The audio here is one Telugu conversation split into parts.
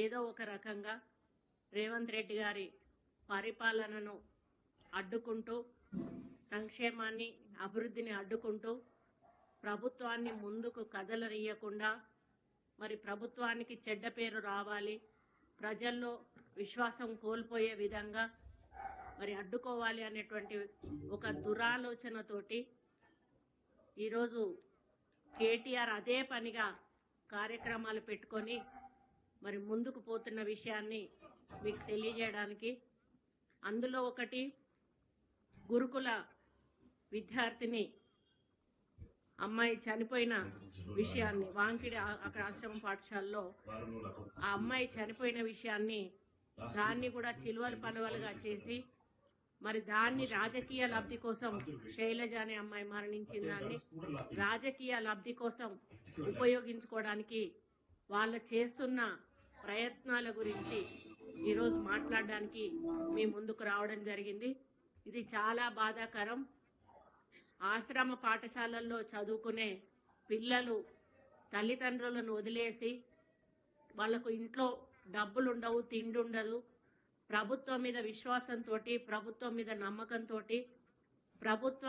ఏదో ఒక రకంగా రేవంత్ రెడ్డి గారి పరిపాలనను అడ్డుకుంటూ సంక్షేమాన్ని అభివృద్ధిని అడ్డుకుంటూ ప్రభుత్వాన్ని ముందుకు కదలనీయకుండా మరి ప్రభుత్వానికి చెడ్డ పేరు రావాలి ప్రజల్లో విశ్వాసం కోల్పోయే విధంగా మరి అడ్డుకోవాలి అనేటువంటి ఒక దురాలోచనతోటి ఈరోజు కేటీఆర్ అదే పనిగా కార్యక్రమాలు పెట్టుకొని మరి ముందుకు పోతున్న విషయాన్ని మీకు తెలియజేయడానికి అందులో ఒకటి గురుకుల విద్యార్థిని అమ్మాయి చనిపోయిన విషయాన్ని వాంకిడి అక్కడ ఆశ్రమ పాఠశాలలో ఆ అమ్మాయి చనిపోయిన విషయాన్ని దాన్ని కూడా చిలువలు పలువలుగా చేసి మరి దాన్ని రాజకీయ లబ్ధి కోసం శైలజ అనే అమ్మాయి మరణించిన దాన్ని రాజకీయ లబ్ధి కోసం ఉపయోగించుకోవడానికి వాళ్ళు చేస్తున్న ప్రయత్నాల గురించి ఈరోజు మాట్లాడడానికి మీ ముందుకు రావడం జరిగింది. ఇది చాలా బాధాకరం. ఆశ్రమ పాఠశాలల్లో చదువుకునే పిల్లలు తల్లిదండ్రులను వదిలేసి వాళ్ళకు ఇంట్లో డబ్బులు ఉండవు తిండి ఉండదు ప్రభుత్వం మీద విశ్వాసంతో ప్రభుత్వం మీద నమ్మకంతో ప్రభుత్వ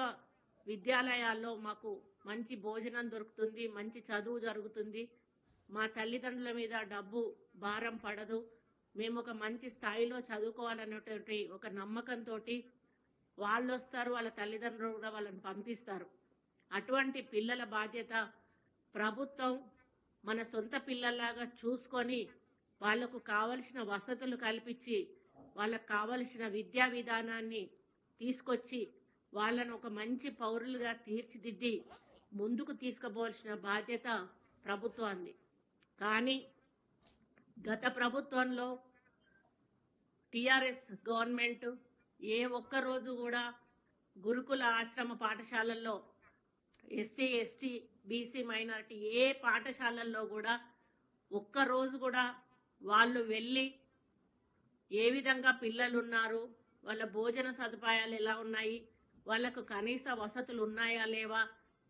విద్యాలయాల్లో మాకు మంచి భోజనం దొరుకుతుంది మంచి చదువు జరుగుతుంది. మా తల్లిదండ్రుల మీద డబ్బు భారం పడదు. మేము ఒక మంచి స్థాయిలో చదువుకోవాలనేటువంటి ఒక నమ్మకంతో వాళ్ళు వస్తారు వాళ్ళ తల్లిదండ్రులు కూడా వాళ్ళని పంపిస్తారు. అటువంటి పిల్లల బాధ్యత ప్రభుత్వం మన సొంత పిల్లల్లాగా చూసుకొని వాళ్ళకు కావలసిన వసతులు కల్పించి వాళ్ళకు కావలసిన విద్యా విధానాన్ని తీసుకొచ్చి వాళ్ళను ఒక మంచి పౌరులుగా తీర్చిదిద్ది ముందుకు తీసుకుపోవాల్సిన బాధ్యత ప్రభుత్వాన్ని కానీ గత ప్రభుత్వంలో టిఆర్ఎస్ గవర్నమెంట్ ఏ ఒక్క రోజు కూడా గురుకుల ఆశ్రమ పాఠశాలల్లో ఎస్సీ ఎస్టీ బీసీ మైనారిటీ ఏ పాఠశాలల్లో కూడా ఒక్క రోజు కూడా వాళ్ళు వెళ్ళి ఏ విధంగా పిల్లలు ఉన్నారు వాళ్ళ భోజన సదుపాయాలు ఎలా ఉన్నాయి వాళ్ళకు కనీస వసతులు ఉన్నాయా లేవా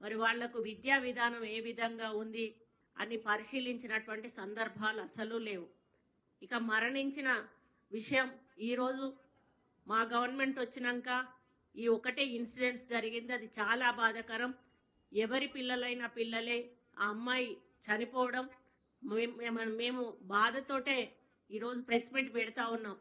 మరి వాళ్ళకు విద్యా విధానం ఏ విధంగా ఉంది అని పరిశీలించినటువంటి సందర్భాలు అసలు లేవు. ఇక మరణించిన విషయం ఈరోజు మా గవర్నమెంట్ వచ్చినాక ఈ ఒకటే ఇన్సిడెంట్స్ జరిగింది. అది చాలా బాధాకరం. ఎవరి పిల్లలైన పిల్లలే ఆ అమ్మాయి చనిపోవడం మేము- మేము బాధతోటే ఈరోజు ప్రెస్ మీట్ పెడతా ఉన్నాం.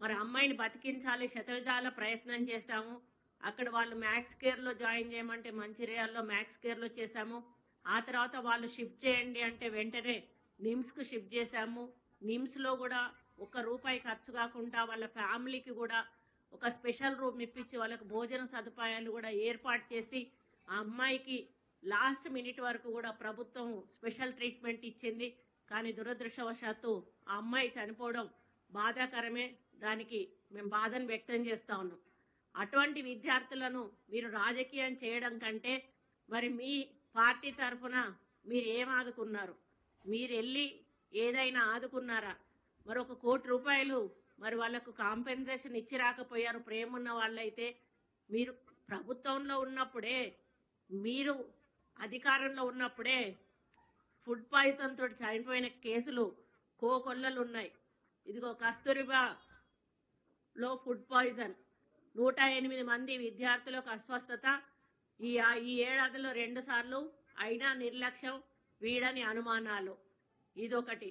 మరి అమ్మాయిని బతికించాలి శతవిధాల ప్రయత్నం చేశాము. అక్కడ వాళ్ళు మ్యాథ్స్ కేర్లో జాయిన్ చేయమంటే మంచిర్యాల్లో మ్యాథ్స్ కేర్లో చేశాము. ఆ తర్వాత వాళ్ళు షిఫ్ట్ చేయండి అంటే వెంటనే నిమ్స్కు షిఫ్ట్ చేశాము. నిమ్స్లో కూడా ఒక్క రూపాయి ఖర్చు కాకుండా వాళ్ళ ఫ్యామిలీకి కూడా ఒక స్పెషల్ రూమ్ ఇప్పించి వాళ్ళకి భోజన సదుపాయాలు కూడా ఏర్పాటు చేసి ఆ అమ్మాయికి లాస్ట్ మినిట్ వరకు కూడా ప్రభుత్వం స్పెషల్ ట్రీట్మెంట్ ఇచ్చింది. కానీ దురదృష్టవశాత్తు ఆ అమ్మాయి చనిపోవడం బాధాకరమే. దానికి మేము బాధను వ్యక్తం చేస్తా ఉన్నాం. అటువంటి విద్యార్థులను మీరు రాజకీయం చేయడం కంటే మరి మీ పార్టీ తరఫున మీరు ఏం ఆదుకున్నారు? మీరు వెళ్ళి ఏదైనా ఆదుకున్నారా? మరి ఒక కోటి రూపాయలు మరి వాళ్ళకు కాంపెన్సేషన్ ఇచ్చి రాకపోయారు ప్రేమున్న వాళ్ళైతే మీరు ప్రభుత్వంలో ఉన్నప్పుడే మీరు అధికారంలో ఉన్నప్పుడే ఫుడ్ పాయిజన్ తోటి చనిపోయిన కేసులు కోకొల్లలు ఉన్నాయి ఇదిగో కస్తూరిబా లో ఫుడ్ పాయిజన్. నూట ఎనిమిది మంది విద్యార్థులకు అస్వస్థత ఈ ఈ ఏడాదిలో రెండు సార్లు అయినా నిర్లక్ష్యం వీడని అనుమానాలు. ఇదొకటి.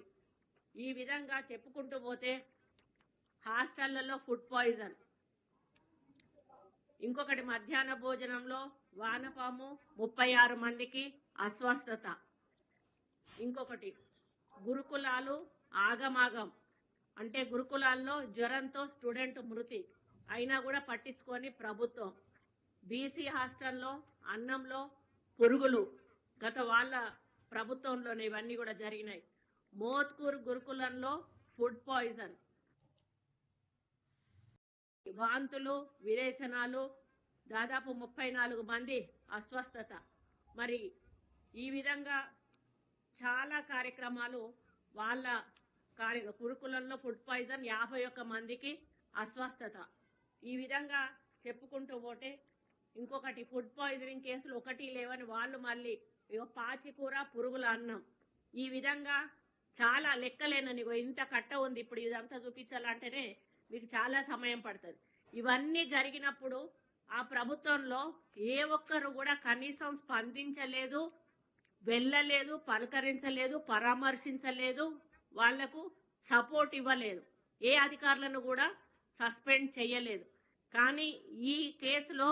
ఈ విధంగా చెప్పుకుంటూ పోతే హాస్టళ్ళలో ఫుడ్ పాయిజన్. ఇంకొకటి మధ్యాహ్న భోజనంలో వానపాము ముప్పై ఆరు మందికి అస్వస్థత. ఇంకొకటి గురుకులాలు ఆగమాగం. అంటే గురుకులాల్లో జ్వరంతో స్టూడెంట్ మృతి. అయినా కూడా పట్టించుకొని ప్రభుత్వం. బీసీ హాస్టల్లో అన్నంలో పురుగులు గత వాళ్ళ ప్రభుత్వంలోనే ఇవన్నీ కూడా జరిగినాయి. మోత్కూర్ గురుకులంలో ఫుడ్ పాయిజన్. వాంతులు విరేచనాలు దాదాపు ముప్పై నాలుగు మంది అస్వస్థత. మరి ఈ విధంగా చాలా కార్యక్రమాలు వాళ్ళ కార్య గురుకులంలో ఫుడ్ పాయిజన్ యాభై ఒక్క మందికి అస్వస్థత. ఈ విధంగా చెప్పుకుంటూ పోతే ఇంకొకటి ఫుడ్ పాయిజనింగ్ కేసులు ఒకటి లేవని వాళ్ళు మళ్ళీ ఇగో పాచికూర పురుగుల అన్నం. ఈ విధంగా చాలా లెక్కలేనని ఇంత కట్ట ఉంది. ఇప్పుడు ఇదంతా చూపించాలంటేనే మీకు చాలా సమయం పడుతుంది. ఇవన్నీ జరిగినప్పుడు ఆ ప్రభుత్వంలో ఏ ఒక్కరు కూడా కనీసం స్పందించలేదు వెళ్ళలేదు పలకరించలేదు పరామర్శించలేదు వాళ్ళకు సపోర్ట్ ఇవ్వలేదు. ఏ అధికారులను కూడా సస్పెండ్ చేయలేదు. కానీ ఈ కేసులో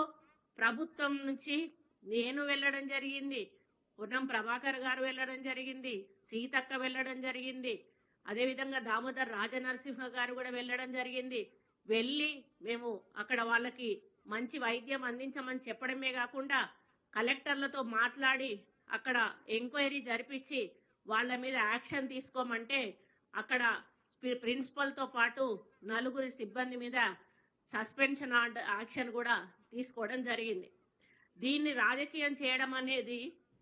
ప్రభుత్వం నుంచి నేను వెళ్ళడం జరిగింది. పున్నం ప్రభాకర్ గారు వెళ్ళడం జరిగింది. సీతక్క వెళ్ళడం జరిగింది. అదేవిధంగా దామోదర్ రాజనరసింహ గారు కూడా వెళ్ళడం జరిగింది. వెళ్ళి మేము అక్కడ వాళ్ళకి మంచి వైద్యం అందించమని చెప్పడమే కాకుండా కలెక్టర్లతో మాట్లాడి అక్కడ ఎంక్వైరీ జరిపించి వాళ్ళ మీద యాక్షన్ తీసుకోమంటే అక్కడ ప్రిన్సిపల్తో పాటు నలుగురి సిబ్బంది మీద సస్పెన్షన్ యాక్షన్ కూడా తీసుకోవడం జరిగింది. దీన్ని రాజకీయం చేయడం అనేది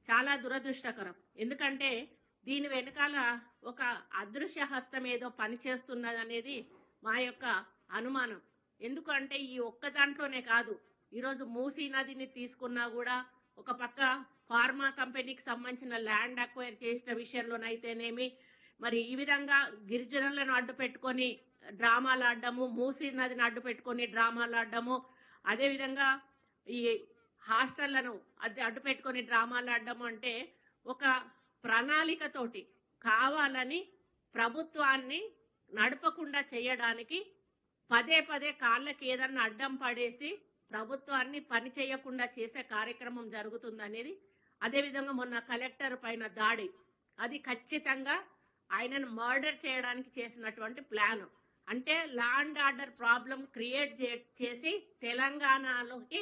చాలా దురదృష్టకరం. ఎందుకంటే దీని వెనకాల ఒక అదృశ్య హస్తం ఏదో పనిచేస్తున్నది అనేది మా యొక్క అనుమానం. ఎందుకంటే ఈ ఒక్క దాంట్లోనే కాదు ఈరోజు మూసీ నదిని తీసుకున్నా కూడా ఒక పక్క ఫార్మా కంపెనీకి సంబంధించిన ల్యాండ్ అక్వైర్ చేసిన విషయంలోనైతేనేమి మరి ఈ విధంగా గిరిజనులను అడ్డు పెట్టుకొని డ్రామాలు ఆడడము మూసీ నదిని అడ్డు పెట్టుకొని డ్రామాలు ఆడడము అదేవిధంగా ఈ హాస్టళ్ళను అది అడ్డు పెట్టుకొని డ్రామాలు ఆడడము అంటే ఒక ప్రణాళికతోటి కావాలని ప్రభుత్వాన్ని నడపకుండా చేయడానికి పదే పదే కాళ్ళకి ఏదన్నా అడ్డం పడేసి ప్రభుత్వాన్ని పని చేయకుండా చేసే కార్యక్రమం జరుగుతుందనేది. అదేవిధంగా మొన్న కలెక్టర్ పైన దాడి. అది ఖచ్చితంగా ఆయనను మర్డర్ చేయడానికి చేసినటువంటి ప్లాను. అంటే law and order problem create చేసి తెలంగాణలోకి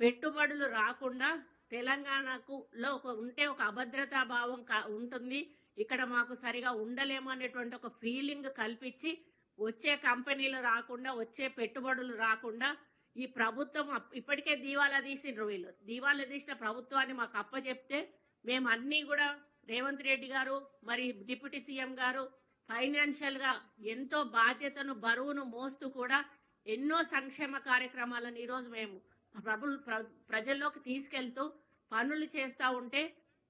పెట్టుబడులు రాకుండా తెలంగాణకు లో ఒక ఉంటే ఒక అభద్రతా భావం ఉంటుంది. ఇక్కడ మాకు సరిగా ఉండలేము అనేటువంటి ఒక ఫీలింగ్ కల్పించి వచ్చే కంపెనీలు రాకుండా వచ్చే పెట్టుబడులు రాకుండా ఈ ప్రభుత్వం ఇప్పటికే దీవాలా తీసిండ్రు వీళ్ళు. దీవాలా తీసిన ప్రభుత్వాన్ని మాకు అప్పచెప్తే మేము అన్నీ కూడా రేవంత్ రెడ్డి గారు మరి డిప్యూటీ సీఎం గారు ఫైనాన్షియల్గా ఎంతో బాధ్యతను బరువును మోస్తూ కూడా ఎన్నో సంక్షేమ కార్యక్రమాలను ఈరోజు మేము ప్రభు ప్ర- ప్రజల్లోకి తీసుకెళ్తూ పనులు చేస్తూ ఉంటే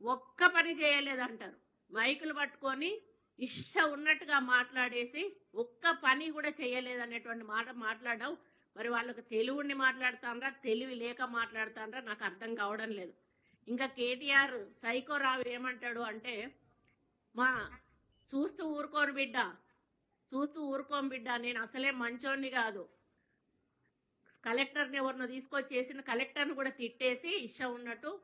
ఒక్క పని చేయలేదంటారు. మైకులు పట్టుకొని ఇష్ట ఉన్నట్టుగా మాట్లాడేసి ఒక్క పని కూడా చేయలేదనేటువంటి మాట మాట్లాడడం మరి వాళ్ళకు తెలుగుని మాట్లాడుతాండ్రా తెలివి లేక మాట్లాడుతాండ్రా నాకు అర్థం కావడం లేదు. ఇంకా కేటీఆర్ సైకో రావు ఏమంటాడు అంటే మా చూస్తూ ఊరుకోను బిడ్డ. చూస్తూ ఊరుకోను బిడ్డ. నేను అసలే మంచోడిని కాదు. కలెక్టర్ని ఎవరినో తీసుకొచ్చి చేసిన కలెక్టర్ని కూడా తిట్టేసి ఇష్టం ఉన్నట్టు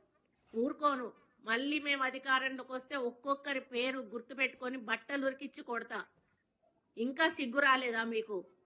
ఊరుకోను. మళ్ళీ మేము అధికారంలోకి వస్తే ఒక్కొక్కరి పేరు గుర్తుపెట్టుకొని బట్టలు ఉరికిచ్చి కొడతా. ఇంకా సిగ్గు రాలేదా మీకు?